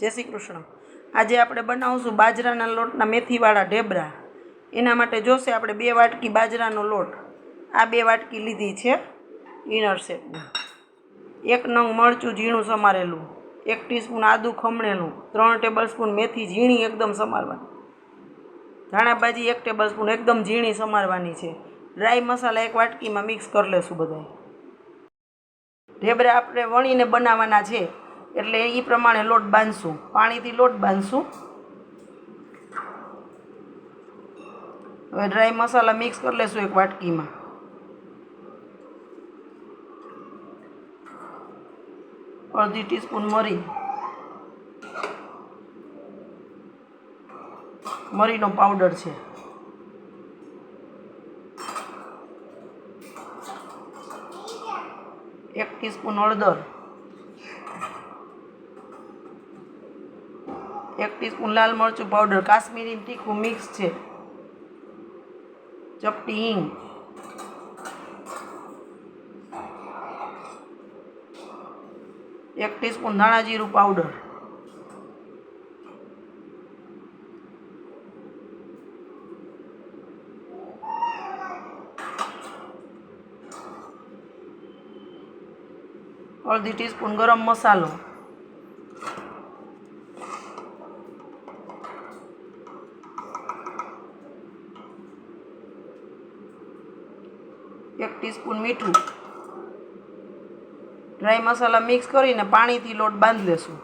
જય શ્રી કૃષ્ણ. આજે આપણે બનાવશું બાજરાના લોટના મેથીવાળા ઢેબરા. એના માટે જોશે આપણે બે વાટકી બાજરાનો લોટ. આ બે વાટકી લીધી છે ઇનર સેટની એક નંગ મરચું ઝીણું સમારેલું. એક ટીસ્પૂન આદું ખમણેલું. ત્રણ ટેબલ સ્પૂન મેથી ઝીણી એકદમ સમારવાની. ધાણાભાજી એક ટેબલ સ્પૂન એકદમ ઝીણી સમારવાની છે. ડ્રાય મસાલા એક વાટકીમાં મિક્સ કરી લેશું બધાય. ઢેબરા આપણે વણીને બનાવવાના છે. એટલે એ પ્રમાણે લોટ બાંધશું. પાણીથી લોટ બાંધશું. હવે ડ્રાય મસાલા મિક્સ કરી લેશું એક વાટકીમાં. અડધી ટીસ્પૂન મરી. મરીનો પાવડર છે. એક ટીસ્પૂન હળદર. એક ટીસ્પૂન લાલ મરચું પાવડર કાશ્મીરી તીખું મિક્સ છે. ચપટી હિંગ. એક ટીસ્પૂન ધાણા જીરું પાવડર અડધી ટીસ્પૂન ગરમ મસાલો. એક ટીસ્પૂન મીઠું. ડ્રાય મસાલા મિક્સ કરીને પાણીથી લોટ બાંધી લેશું.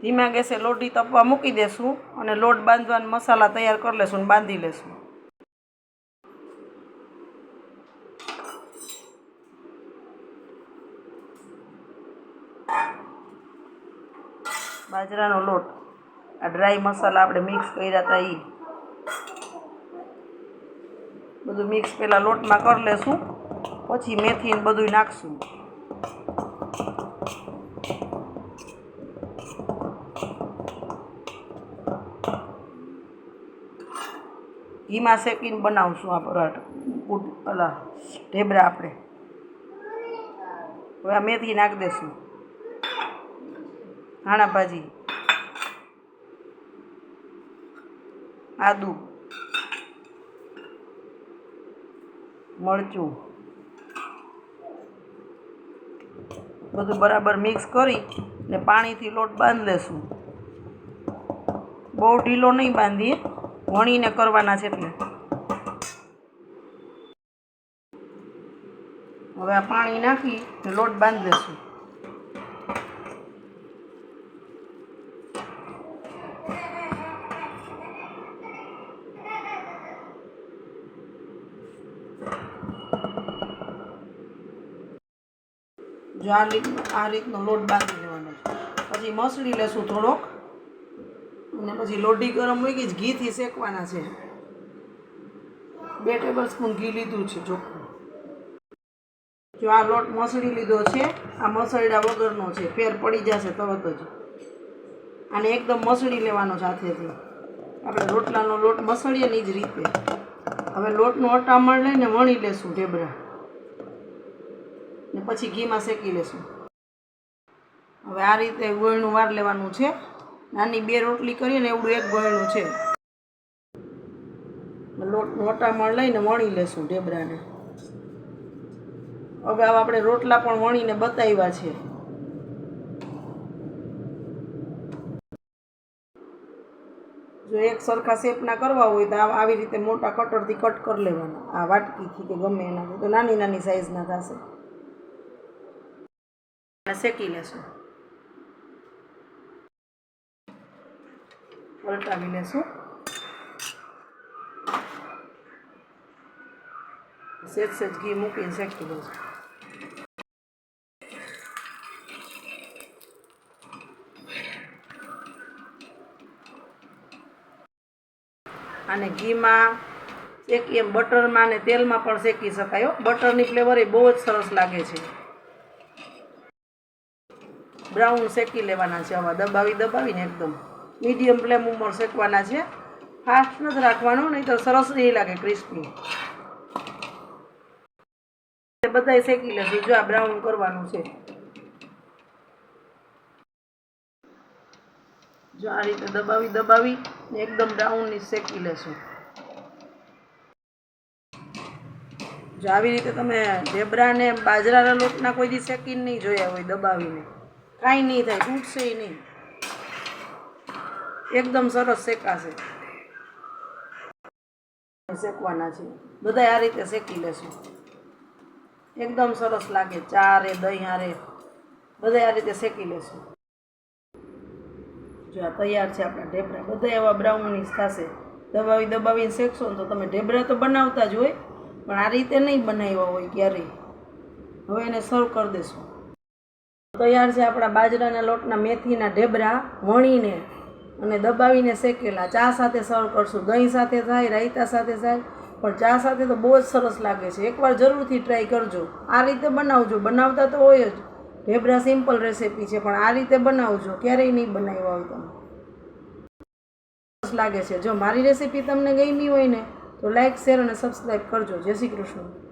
ધીમા ગેસે લોટી તપવા મૂકી દેશું અને લોટ બાંધવાના મસાલા તૈયાર કરી લેશું અને બાંધી લેશું. બાજરાનો લોટ. આ ડ્રાય મસાલા આપણે મિક્સ કર્યા હતા એ બધું મિક્સ પહેલાં લોટમાં કરી લેશું, પછી મેથી ને બધું નાખશું. ઘીમાં શેકીને બનાવશું આ પરાઠ. અલા, ઢેબરા આપણે. હવે આ મેથી નાખી દેશું. ધાણા ભાજી. આદુ, મરચું, બધું બરાબર મિક્સ કરી ને પાણીથી લોટ બાંધી લેશું. બહુ ઢીલો નહીં બાંધીએ, વણીને કરવાના છે એટલે. હવે આ પાણી નાખી લોટ બાંધી દેશું જો આ રીતનો આ રીતનો લોટ બાંધી લેવાનો છે. પછી મસળી લેશું થોડોક. અને પછી લોઢી ગરમ હોય ગઈ ઘીથી શેકવાના છે. બે ટેબલ સ્પૂન ઘી લીધું છે ચોખ્ખું જો આ લોટ મસળી લીધો છે, આ મસળડા વગરનો છે. ફેર પડી જશે તરત જ. અને એકદમ મસળી લેવાનો છે હાથેથી. આપણે રોટલાનો લોટ મસળીએ ને જ રીતે. હવે લોટનું અટામણ લઈને વણી લેશું ઢેબરા. ને પછી ઘીમાં શેકી લેશું. હવે આ રીતે ગોળનું વાર લેવાનું છે. નાની બે રોટલી કરીએ ને એવડું એક ગોળનું છે. લોટ લોટામણ લઈને વણી લેશું ઢેબરાને. અગાઉ આપણે રોટલા પણ વણીને બતાવ્યા છે. જો એક સરખા શેપના કરવા હોય તો આવી રીતે મોટા કટરથી કટ કરી લેવાના. આ વાટકીથી કે ગમે એનાથી. તો નાની નાની સાઈઝના થશે. અને શેકી લેશું. પલટાવી લેશું. સેજ સેજ ઘી મૂકીને શેકી દઈશું અને ઘીમાં શેકીએ બટરમાં ને તેલમાં પણ શેકી શકાય બટરની ફ્લેવર એ બહુ જ સરસ લાગે છે. બ્રાઉન શેકી લેવાના છે આવા દબાવી, દબાવીને એકદમ. મીડિયમ ફ્લેમ ઉપર શેકવાના છે. ફાસ્ટ નથી રાખવાનું નહીં તો સરસ નહીં લાગે ક્રિસ્પી બધાય શેકી લેશું. જો આ બ્રાઉન કરવાનું છે. જો આ રીતે દબાવી દબાવી એકદમ બ્રાઉનની શેકી લેશું. જો આવી રીતે તમે ઢેબરાને બાજરાના લોટના કોઈ દી શેકીને નહીં જોયા હોય, દબાવીને. કાંઈ નહીં થાય તૂટશે નહીં. એકદમ સરસ શેકાશે શેકવાના છે. બધા આ રીતે શેકી લેશું. એકદમ સરસ લાગે ચારે દહીં હારે બધા આ રીતે શેકી લેશું. જો આ તૈયાર છે આપણા ઢેબરા બધા એવા બ્રાઉનીસ થશે. દબાવી દબાવીને શેકશો ને તો તમે ઢેબરા તો બનાવતા જ હોય, પણ આ રીતે નહીં બનાવ્યા હોય ક્યારેય. હવે એને સર્વ કરી દેશું. તૈયાર છે આપણા બાજરાના લોટના મેથીના ઢેબરા વણીને અને દબાવીને શેકેલા. ચા સાથે સર્વ કરશું. દહીં સાથે થાય, રાયતા સાથે થાય, પણ ચા સાથે તો બહુ જ સરસ લાગે છે. એકવાર જરૂરથી ટ્રાય કરજો. આ રીતે બનાવજો. બનાવતા તો હોય જ. ઢેબરા સિમ્પલ રેસીપી છે, પણ આ રીતે બનાવજો. ક્યારેય નહીં બનાવ્યા હોય તમે. સરસ લાગે છે. જો મારી રેસીપી તમને ગમી હોય ને, તો લાઇક શેર અને સબસ્ક્રાઈબ કરજો. જય શ્રી કૃષ્ણ.